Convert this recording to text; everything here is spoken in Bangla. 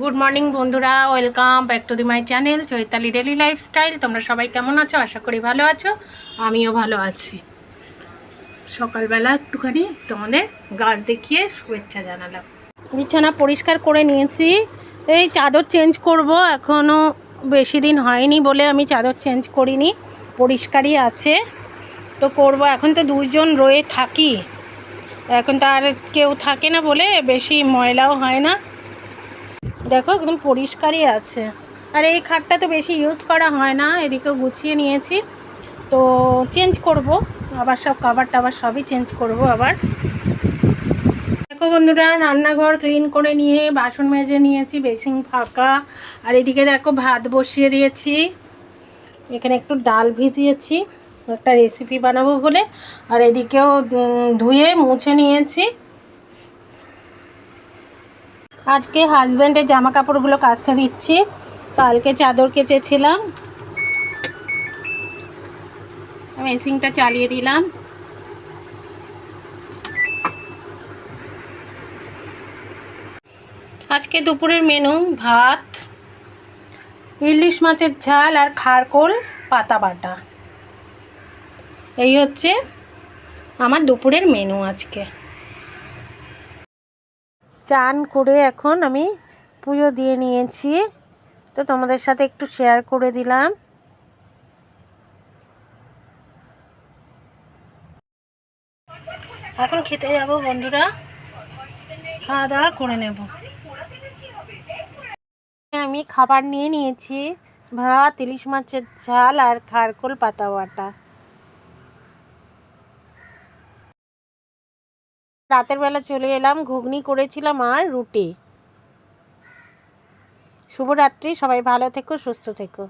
গুড মর্নিং বন্ধুরা। Welcome back to the my channel Chaitali daily lifestyle তোমরা সবাই কেমন আছো? আশা করি ভালো আছো। আমিও ভালো আছি। সকালবেলা একটুখানি তোমাদের গাছ দেখিয়ে শুভেচ্ছা জানালাম। বিছানা পরিষ্কার করে নিয়েছি। এই চাদর চেঞ্জ করব। এখনও বেশি দিন হয়নি বলে আমি চাদর চেঞ্জ করিনি। পরিষ্কারই আছে। তো করব। এখন তো দুজন রয়ে থাকি। এখন তো আর কেউ থাকে না বলে বেশি ময়লাও হয় না। দেখো একদম পরিষ্কারই আছে। আর এই খাটটা তো বেশি ইউজ করা হয় না, এদিকেও গুছিয়ে নিয়েছি। তো চেঞ্জ করব, আবার সব কাবার টাবার সবই চেঞ্জ করব আবার। দেখো বন্ধুরা, রান্নাঘর ক্লিন করে নিয়ে, বাসন মেজে নিয়েছি বেসিং ফাঁকা। আর এদিকে দেখো ভাত বসিয়ে দিয়েছি। এখানে একটু ডাল ভিজিয়েছি, একটা রেসিপি বানাবো বলে। আর এদিকেও ধুয়ে মুছে নিয়েছি। আজকে হাজব্যান্ডের জামা কাপড়গুলো কাচতে দিচ্ছি। কালকে চাদর কেচেছিলাম। মেশিনটা চালিয়ে দিলাম। আজকে দুপুরের মেনু ভাত, ইলিশ মাছের ঝাল আর খারকোল, পাতা বাটা। এই হচ্ছে আমার দুপুরের মেনু আজকে। চান করে এখন আমি পুজো দিয়ে নিয়েছি। তো তোমাদের সাথে একটু শেয়ার করে দিলাম। এখন খেতে যাব বন্ধুরা। খাওয়া দাওয়া করে নেব। আমি খাবার নিয়ে নিয়েছি। ভাত, ইলিশ মাছের ঝাল আর খারকোল পাতা বাটা। রাতের বেলা চলে এলাম ঘুগনি করেছিলাম আর রুটি। শুভরাত্রি সবাই ভালো থেকো সুস্থ থেকো।